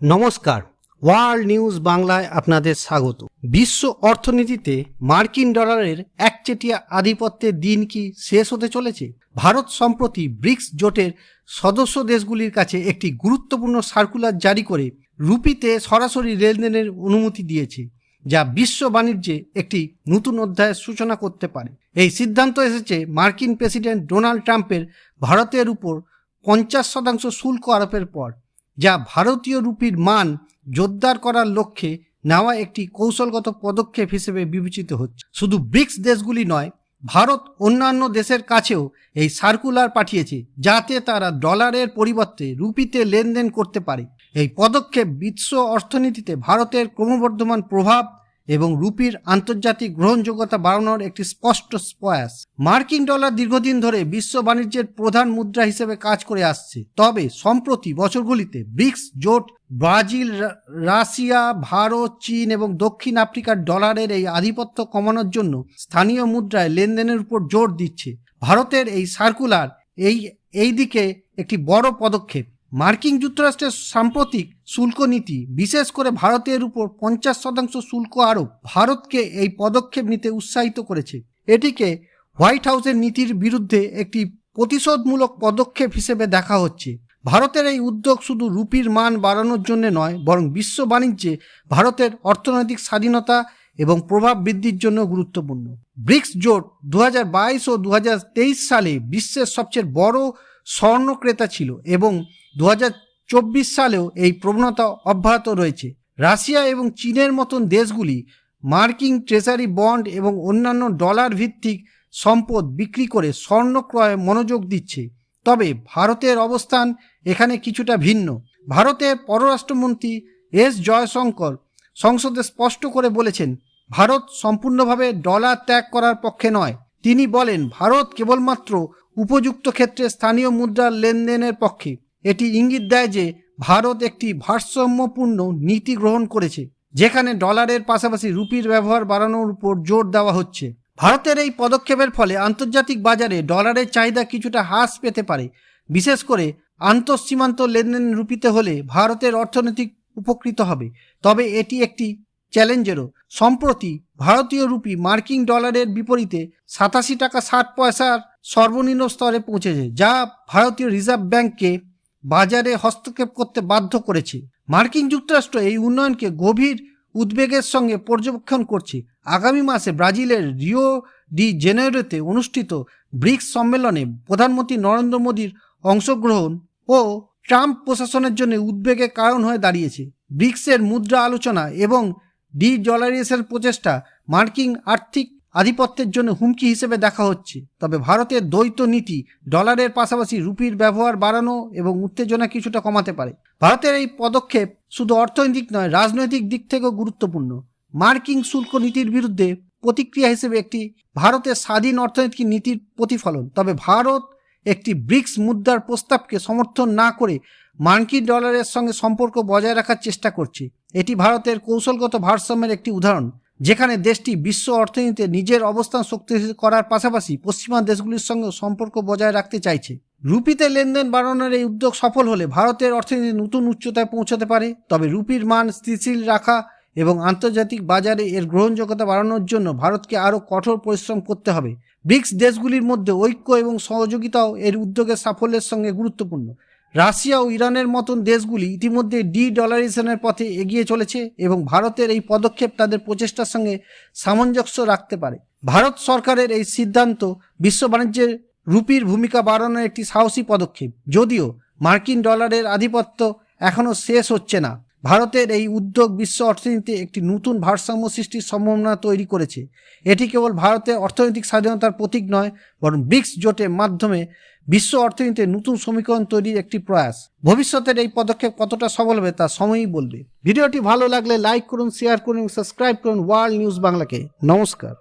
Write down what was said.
নমস্কার, world news বাংলায় আপনাদের স্বাগত। বিশ্ব অর্থনীতিতে মার্কিন ডলারের একচেটিয়া আধিপত্যের দিন কি শেষ হতে চলেছে? ভারত সম্প্রতি ব্রিক্স জোটের সদস্য দেশগুলির কাছে একটি গুরুত্বপূর্ণ সার্কুলার জারি করে রুপিতে সরাসরি লেনদেনের অনুমতি দিয়েছে, যা বিশ্ব বাণিজ্যে একটি নতুন অধ্যায়ের সূচনা করতে পারে। এই সিদ্ধান্ত এসেছে মার্কিন প্রেসিডেন্ট ডোনাল্ড ট্রাম্পের ভারতের উপর পঞ্চাশ শতাংশ শুল্ক আরোপের পর। যা ভারতীয় রুপির মান জোরদার করার লক্ষ্যে নেওয়া একটি কৌশলগত পদক্ষেপ হিসেবে বিবেচিত হচ্ছে। শুধু ব্রিক্স দেশগুলি নয়, ভারত অন্যান্য দেশের কাছেও এই সার্কুলার পাঠিয়েছে যাতে তারা ডলারের পরিবর্তে রুপিতে লেনদেন করতে পারে। এই পদক্ষেপ বিশ্ব অর্থনীতিতে ভারতের ক্রমবর্ধমান প্রভাব এবং রুপির আন্তর্জাতিক গ্রহণযোগ্যতা বাড়ানোর একটি স্পষ্ট প্রয়াস। মার্কিন ডলার দীর্ঘদিন ধরে বিশ্ব বাণিজ্যের প্রধান মুদ্রা হিসেবে কাজ করে আসছে। তবে সম্প্রতি বছরগুলিতে ব্রিক্স জোট, ব্রাজিল রাশিয়া, ভারত, চীন এবং দক্ষিণ আফ্রিকার ডলারের এই আধিপত্য কমানোর জন্য স্থানীয় মুদ্রায় লেনদেনের উপর জোর দিচ্ছে। ভারতের এই সার্কুলার এই এই দিকে একটি বড় পদক্ষেপ। মার্কিন যুক্তরাষ্ট্রের সাম্প্রতিক শুল্ক নীতি, বিশেষ করে ভারতের উপর পঞ্চাশ শতাংশ শুল্ক আরোপ, ভারতকে এই পদক্ষেপ নিতে উৎসাহিত করেছে। এটিকে হোয়াইট হাউসের নীতির বিরুদ্ধে একটি প্রতিশোধমূলক পদক্ষেপ হিসেবে দেখা হচ্ছে। ভারতের এই উদ্যোগ শুধু রুপির মান বাড়ানোর জন্য নয়, বরং বিশ্ব বাণিজ্যে ভারতের অর্থনৈতিক স্বাধীনতা এবং প্রভাব বৃদ্ধির জন্য গুরুত্বপূর্ণ। ব্রিক্স জোট দু হাজার বাইশ ও দু হাজার তেইশ সালে বিশ্বের সবচেয়ে বড় স্বর্ণ ক্রেতা ছিল এবং দু চব্বিশ সালেও এই প্রবণতা অব্যাহত রয়েছে। রাশিয়া এবং চীনের মতন দেশগুলি মার্কিন ট্রেজারি বন্ড এবং অন্যান্য ডলার ভিত্তিক সম্পদ বিক্রি করে স্বর্ণ ক্রয়ে মনোযোগ দিচ্ছে। তবে ভারতের অবস্থান এখানে কিছুটা ভিন্ন। ভারতের পররাষ্ট্রমন্ত্রী এস জয়শঙ্কর সংসদে স্পষ্ট করে বলেছেন, ভারত সম্পূর্ণভাবে ডলার ত্যাগ করার পক্ষে নয়। তিনি বলেন, ভারত কেবলমাত্র উপযুক্ত ক্ষেত্রে স্থানীয় মুদ্রার লেনদেনের পক্ষে। এটি ইঙ্গিত দেয় যে, ভারত একটি ভারসাম্যপূর্ণ নীতি গ্রহণ করেছে, যেখানে ডলারের পাশাপাশি রুপির ব্যবহার বাড়ানোর উপর জোর দেওয়া হচ্ছে। ভারতের এই পদক্ষেপের ফলে আন্তর্জাতিক বাজারে ডলারের চাহিদা কিছুটা হ্রাস পেতে পারে। বিশেষ করে আন্তঃসীমান্ত লেনদেন রুপিতে হলে ভারতের অর্থনৈতিক উপকৃত হবে। তবে এটি একটি চ্যালেঞ্জেরও সম্প্রতি ভারতীয় রুপি মার্কিন ডলারের বিপরীতে সাতাশি টাকা ষাট পয়সার সর্বনিম্ন স্তরে পৌঁছেছে, যা ভারতীয় রিজার্ভ ব্যাংককে বাজারে হস্তক্ষেপ করতে বাধ্য করেছে। মার্কিন যুক্তরাষ্ট্র এই উন্নয়নকে গভীর উদ্বেগের সঙ্গে পর্যবেক্ষণ করছে। আগামী মাসে ব্রাজিলের রিও ডি জেনেরোতে অনুষ্ঠিত ব্রিক্স সম্মেলনে প্রধানমন্ত্রী নরেন্দ্র মোদীর অংশগ্রহণ ও ট্রাম্প প্রশাসনের জন্য উদ্বেগের কারণ হয়ে দাঁড়িয়েছে। ব্রিক্সের মুদ্রা আলোচনা এবং ডি ডলারাইজেশন প্রচেষ্টা মার্কিন আর্থিক আধিপত্যের জন্য হুমকি হিসেবে দেখা হচ্ছে। তবে ভারতের দ্বৈত নীতি ডলারের পাশাপাশি রুপির ব্যবহার বাড়ানো এবং উত্তেজনা কিছুটা কমাতে পারে। ভারতের এই পদক্ষেপ শুধু অর্থনৈতিক নয়, রাজনৈতিক দিক থেকেও গুরুত্বপূর্ণ। মার্কিন শুল্ক নীতির বিরুদ্ধে প্রতিক্রিয়া হিসেবে একটি ভারতের স্বাধীন অর্থনৈতিক নীতির প্রতিফলন। তবে ভারত একটি ব্রিক্স মুদ্রার প্রস্তাবকে সমর্থন না করে মার্কিন ডলারের সঙ্গে সম্পর্ক বজায় রাখার চেষ্টা করছে। এটি ভারতের কৌশলগত ভারসাম্যের একটি উদাহরণ, যেখানে দেশটি বিশ্ব অর্থনীতিতে নিজের অবস্থান শক্তিশালী করার পাশাপাশি পশ্চিমা দেশগুলির সঙ্গে সম্পর্ক বজায় রাখতে চাইছে। রুপিতে লেনদেন বাড়ানোর এই উদ্যোগ সফল হলে ভারতের অর্থনীতি নতুন উচ্চতায় পৌঁছাতে পারে। তবে রুপির মান স্থিতিশীল রাখা এবং আন্তর্জাতিক বাজারে এর গ্রহণযোগ্যতা বাড়ানোর জন্য ভারতকে আরও কঠোর পরিশ্রম করতে হবে। ব্রিক্স দেশগুলির মধ্যে ঐক্য এবং সহযোগিতাও এর উদ্যোগের সাফল্যের সঙ্গে গুরুত্বপূর্ণ। রাশিয়া ও ইরানের মতন দেশগুলি ইতিমধ্যে ডি ডলারাইজেশনের পথে এগিয়ে চলেছে এবং ভারতের এই পদক্ষেপ তাদের প্রচেষ্টার সঙ্গে সামঞ্জস্য রাখতে পারে। ভারত সরকারের এই সিদ্ধান্ত বিশ্ব বাণিজ্যের রুপির ভূমিকা বাড়ানোর একটি সাহসী পদক্ষেপ। যদিও মার্কিন ডলারের আধিপত্য এখনও শেষ হচ্ছে না। ভারতের এই উদ্যোগ বিশ্ব অর্থনীতিতে একটি নতুন ভারসাম্য সৃষ্টির সম্ভাবনা তৈরি করেছে। এটি কেবল ভারতের অর্থনৈতিক স্বাধীনতার প্রতীক নয়, বরং ব্রিক্স জোটের মাধ্যমে বিশ্ব অর্থনীতিতে নতুন সমীকরণ তৈরির একটি প্রয়াস। ভবিষ্যতের এই পদক্ষেপ কতটা সফল হবে তা সময়ই বলবে। ভিডিওটি ভালো লাগলে লাইক করুন, শেয়ার করুন সাবস্ক্রাইব করুন ওয়ার্ল্ড নিউজ বাংলাকে। নমস্কার।